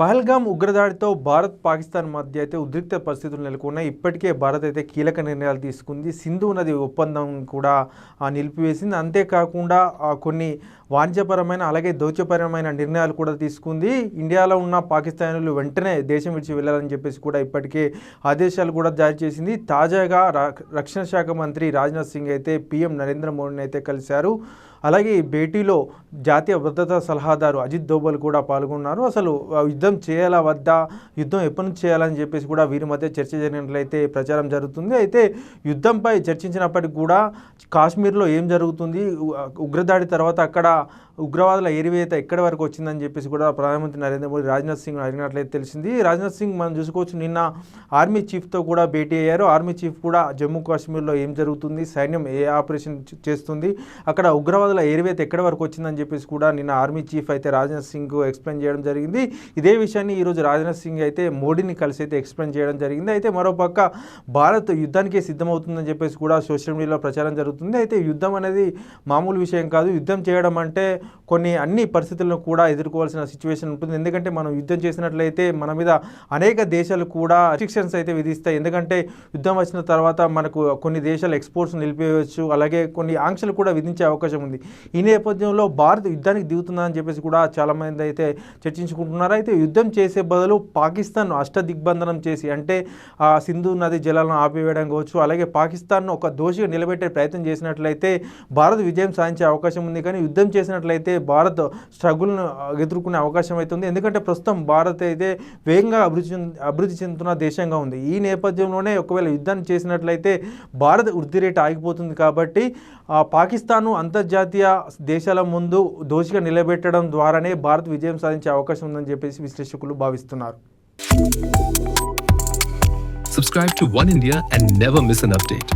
పహల్గామ్ ఉగ్రదాడితో భారత్ పాకిస్తాన్ మధ్య అయితే ఉద్రిక్త పరిస్థితులు నెలకొన్నాయి. ఇప్పటికే భారత్ అయితే కీలక నిర్ణయాలు తీసుకుంది. సింధు నది ఒప్పందం కూడా నిలిపివేసింది. అంతేకాకుండా కొన్ని వాణిజ్యపరమైన అలాగే దౌత్యపరమైన నిర్ణయాలు కూడా తీసుకుంది. ఇండియాలో ఉన్న పాకిస్తానీలు వెంటనే దేశం విడిచి వెళ్ళాలని చెప్పేసి కూడా ఇప్పటికే ఆదేశాలు కూడా జారీ చేసింది. తాజాగా రక్షణ శాఖ మంత్రి రాజ్నాథ్ సింగ్ అయితే పీఎం నరేంద్ర మోడీని అయితే కలిశారు. అలాగే ఈ భేటీలో జాతీయ భద్రతా సలహాదారు అజిత్ దోబల్ కూడా పాల్గొన్నారు. అసలు యుద్ధ యుద్ధం చేయాలా వద్దా? యుద్ధం ఎప్పటి నుంచి చేయాలని చెప్పేసి కూడా వీరి మధ్య చర్చ జరిగినట్లయితే ప్రచారం జరుగుతుంది. అయితే యుద్ధంపై చర్చించినప్పటికీ కూడా కాశ్మీర్లో ఏం జరుగుతుంది? ఉగ్రదాడి తర్వాత అక్కడ ఉగ్రవాదుల ఏరివేత ఎక్కడి వరకు వచ్చిందని చెప్పేసి కూడా ప్రధానమంత్రి నరేంద్ర మోడీ రాజ్నాథ్ సింగ్ అడిగినట్లయితే తెలిసింది. రాజ్నాథ్ సింగ్ మనం చూసుకోవచ్చు నిన్న ఆర్మీ చీఫ్తో కూడా భేటీ అయ్యారు. ఆర్మీ చీఫ్ కూడా జమ్మూ కాశ్మీర్లో ఏం జరుగుతుంది? సైన్యం ఏ ఆపరేషన్ చేస్తుంది? అక్కడ ఉగ్రవాదుల ఏరివేత ఎక్కడి వరకు వచ్చిందని చెప్పేసి కూడా నిన్న ఆర్మీ చీఫ్ అయితే రాజ్నాథ్ సింగ్ ఎక్స్ప్లెయిన్ చేయడం జరిగింది. ఇదే విషయాన్ని ఈరోజు రాజ్నాథ్ సింగ్ అయితే మోడీని కలిసి అయితే ఎక్స్ప్లెయిన్ చేయడం జరిగింది. అయితే మరోపక్క భారత్ యుద్ధానికి సిద్ధమవుతుందని చెప్పేసి కూడా సోషల్ మీడియాలో ప్రచారం జరుగుతుంది. అయితే యుద్ధం అనేది మామూలు విషయం కాదు. యుద్ధం చేయడం అంటే కొన్ని అన్ని పరిస్థితులను కూడా ఎదుర్కోవాల్సిన సిచ్యువేషన్ ఉంటుంది. ఎందుకంటే మనం యుద్ధం చేసినట్లయితే మన మీద అనేక దేశాలు కూడా రిస్ట్రిక్షన్స్ అయితే విధిస్తాయి. ఎందుకంటే యుద్ధం వచ్చిన తర్వాత మనకు కొన్ని దేశాలు ఎక్స్పోర్ట్స్ నిలిపేయవచ్చు అలాగే కొన్ని ఆంక్షలు కూడా విధించే అవకాశం ఉంది. ఈ నేపథ్యంలో భారత్ యుద్ధానికి దిగుతుందని చెప్పేసి కూడా చాలామంది అయితే చర్చించుకుంటున్నారు. అయితే యుద్ధం చేసే బదులు పాకిస్తాన్ అష్టదిగ్బంధనం చేసి అంటే ఆ సింధు నది జలాలను ఆపివేయడం కావచ్చు అలాగే పాకిస్తాన్ను ఒక దోషిగా నిలబెట్టే ప్రయత్నం చేసినట్లయితే భారత్ విజయం సాధించే అవకాశం ఉంది. కానీ యుద్ధం చేసినట్లయితే భారత్ స్ట్రగుల్ను ఎదుర్కొనే అవకాశం అయితే ఉంది. ఎందుకంటే ప్రస్తుతం భారత్ అయితే వేగంగా అభివృద్ధి చెంది- అభివృద్ధి చెందుతున్న దేశంగా ఉంది. ఈ నేపథ్యంలోనే ఒకవేళ యుద్ధాన్ని చేసినట్లయితే భారత్ వృద్ధి రేటు ఆగిపోతుంది కాబట్టి పాకిస్తాను పాకిస్తాన్ను అంతర్జాతీయ దేశాల ముందు దోషిగా నిలబెట్టడం ద్వారానే భారత్ విజయం సాధించే అవకాశం ఉందని చెప్పేసి విశ్లేషకులు భావిస్తున్నారు Subscribe to One India and never miss an update.